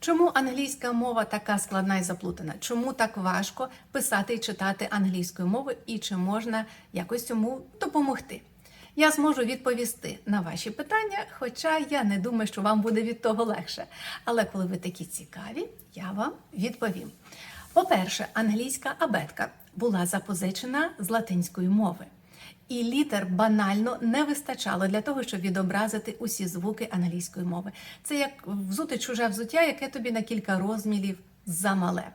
Чому англійська мова така складна і заплутана? Чому так важко писати і читати англійською мовою, і чи можна якось цьому допомогти? Я зможу відповісти на ваші питання, хоча я не думаю, що вам буде від того легше. Але коли ви такі цікаві, я вам відповім. По-перше, англійська абетка була запозичена з латинської мови. І літер банально не вистачало для того, щоб відобразити усі звуки англійської мови. Це як взути чуже взуття, яке тобі на кілька розмірів замале.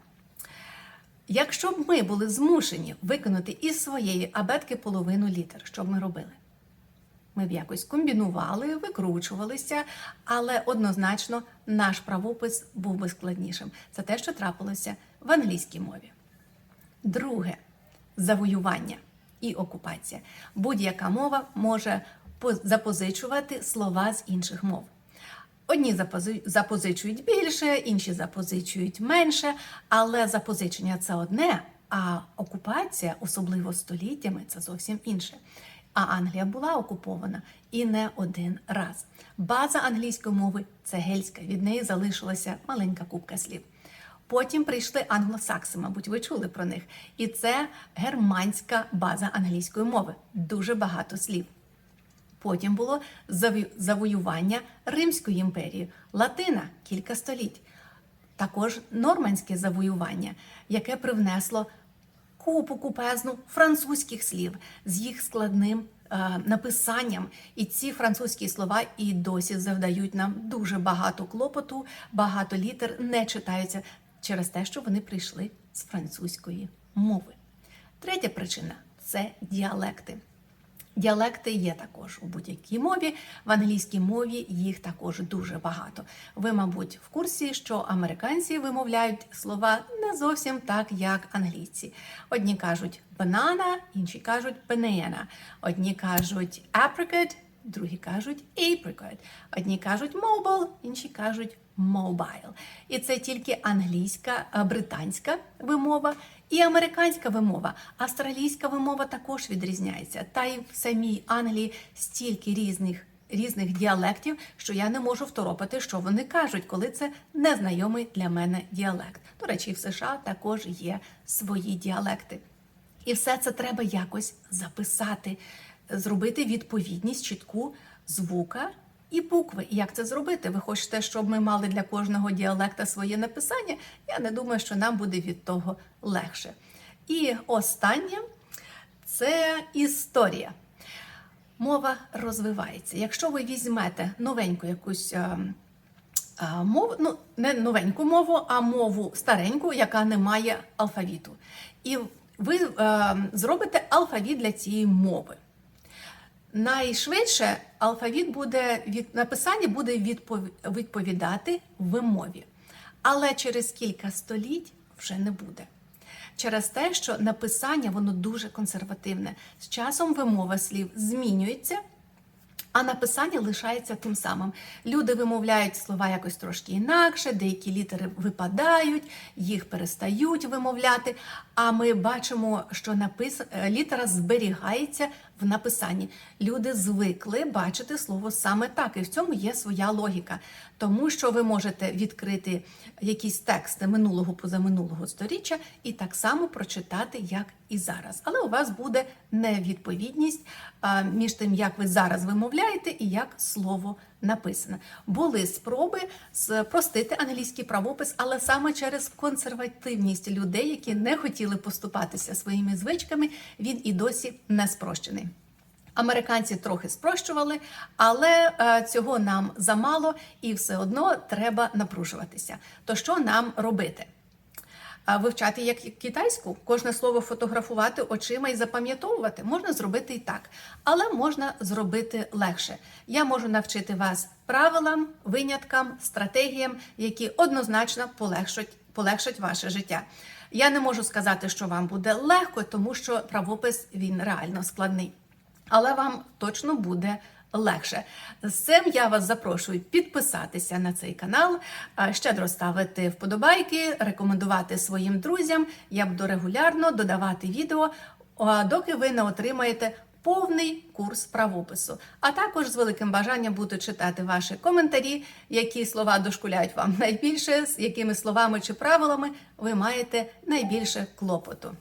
Якщо б ми були змушені виконати із своєї абетки половину літер, що б ми робили? Ми б якось комбінували, викручувалися, але однозначно наш правопис був би складнішим. Це те, що трапилося в англійській мові. Друге завоювання і окупація. Будь-яка мова може по- запозичувати слова з інших мов. Одні запозичують більше, інші запозичують менше, але запозичення це одне, а окупація, особливо століттями, це зовсім інше. А Англія була окупована і не один раз. База англійської мови це гельська, від неї залишилася маленька купка слів. Потім прийшли англосакси, мабуть, ви чули про них. І це германська база англійської мови. Дуже багато слів. Потім було завоювання Римської імперії, Латина кілька століть. Також нормандське завоювання, яке привнесло купу купезну французьких слів з їх складним е, написанням. І ці французькі слова і досі завдають нам дуже багато клопоту, багато літер не читаються через те, що вони прийшли з французької мови. Третя причина це діалекти. Діалекти є також у будь-якій мові. В англійській мові їх також дуже багато. Ви, мабуть, в курсі, що американці вимовляють слова не зовсім так, як англійці. Одні кажуть банана, інші кажуть banana. Одні кажуть apricot, другі кажуть apricot. Одні кажуть mobile, інші кажуть mobile. І це тільки англійська, британська вимова і американська вимова. Австралійська вимова також відрізняється. Та й в самій Англії стільки різних. Різних діалектів, що я не можу второпати, що вони кажуть, коли це незнайомий для мене діалект. До речі, в США також є свої діалекти. І все це треба якось записати, зробити відповідність чітку звука і букви. І як це зробити? Ви хочете, щоб ми мали для кожного діалекта своє написання? Я не думаю, що нам буде від того легше. І останнє це історія. Мова розвивається. Якщо ви візьмете новеньку якусь е, е, мову, ну не новеньку мову, а мову стареньку, яка не має алфавіту, і ви е, зробите алфавіт для цієї мови. Найшвидше алфавіт буде від написання буде відпов- відповідати вимові, але через кілька століть вже не буде. Через те, що написання воно дуже консервативне. З часом вимова слів змінюється, а написання лишається тим самим. Люди вимовляють слова якось трошки інакше, деякі літери випадають, їх перестають вимовляти. А ми бачимо, що напис... е, літера зберігається в написанні. Люди звикли бачити слово саме так, і в цьому є своя логіка. Тому що ви можете відкрити якісь тексти минулого позаминулого сторіччя і так само прочитати, як і зараз. Але у вас буде невідповідність між тим, як ви зараз вимовляєте, і як слово написане. Були спроби спростити англійський правопис, але саме через консервативність людей, які не хотіли поступатися своїми звичками, він і досі не спрощений. Американці трохи спрощували, але е, цього нам замало, і все одно треба напружуватися. То що нам робити? Вивчати як китайську, кожне слово фотографувати очима і запам'ятовувати можна зробити і так, але можна зробити легше. Я можу навчити вас правилам, виняткам, стратегіям, які однозначно полегшать, полегшать ваше життя. Я не можу сказати, що вам буде легко, тому що правопис він реально складний але вам точно буде легше. З цим я вас запрошую підписатися на цей канал, щедро ставити вподобайки, рекомендувати своїм друзям. Я буду регулярно додавати відео, доки ви не отримаєте повний курс правопису. А також з великим бажанням буду читати ваші коментарі, які слова дошкуляють вам найбільше, з якими словами чи правилами ви маєте найбільше клопоту.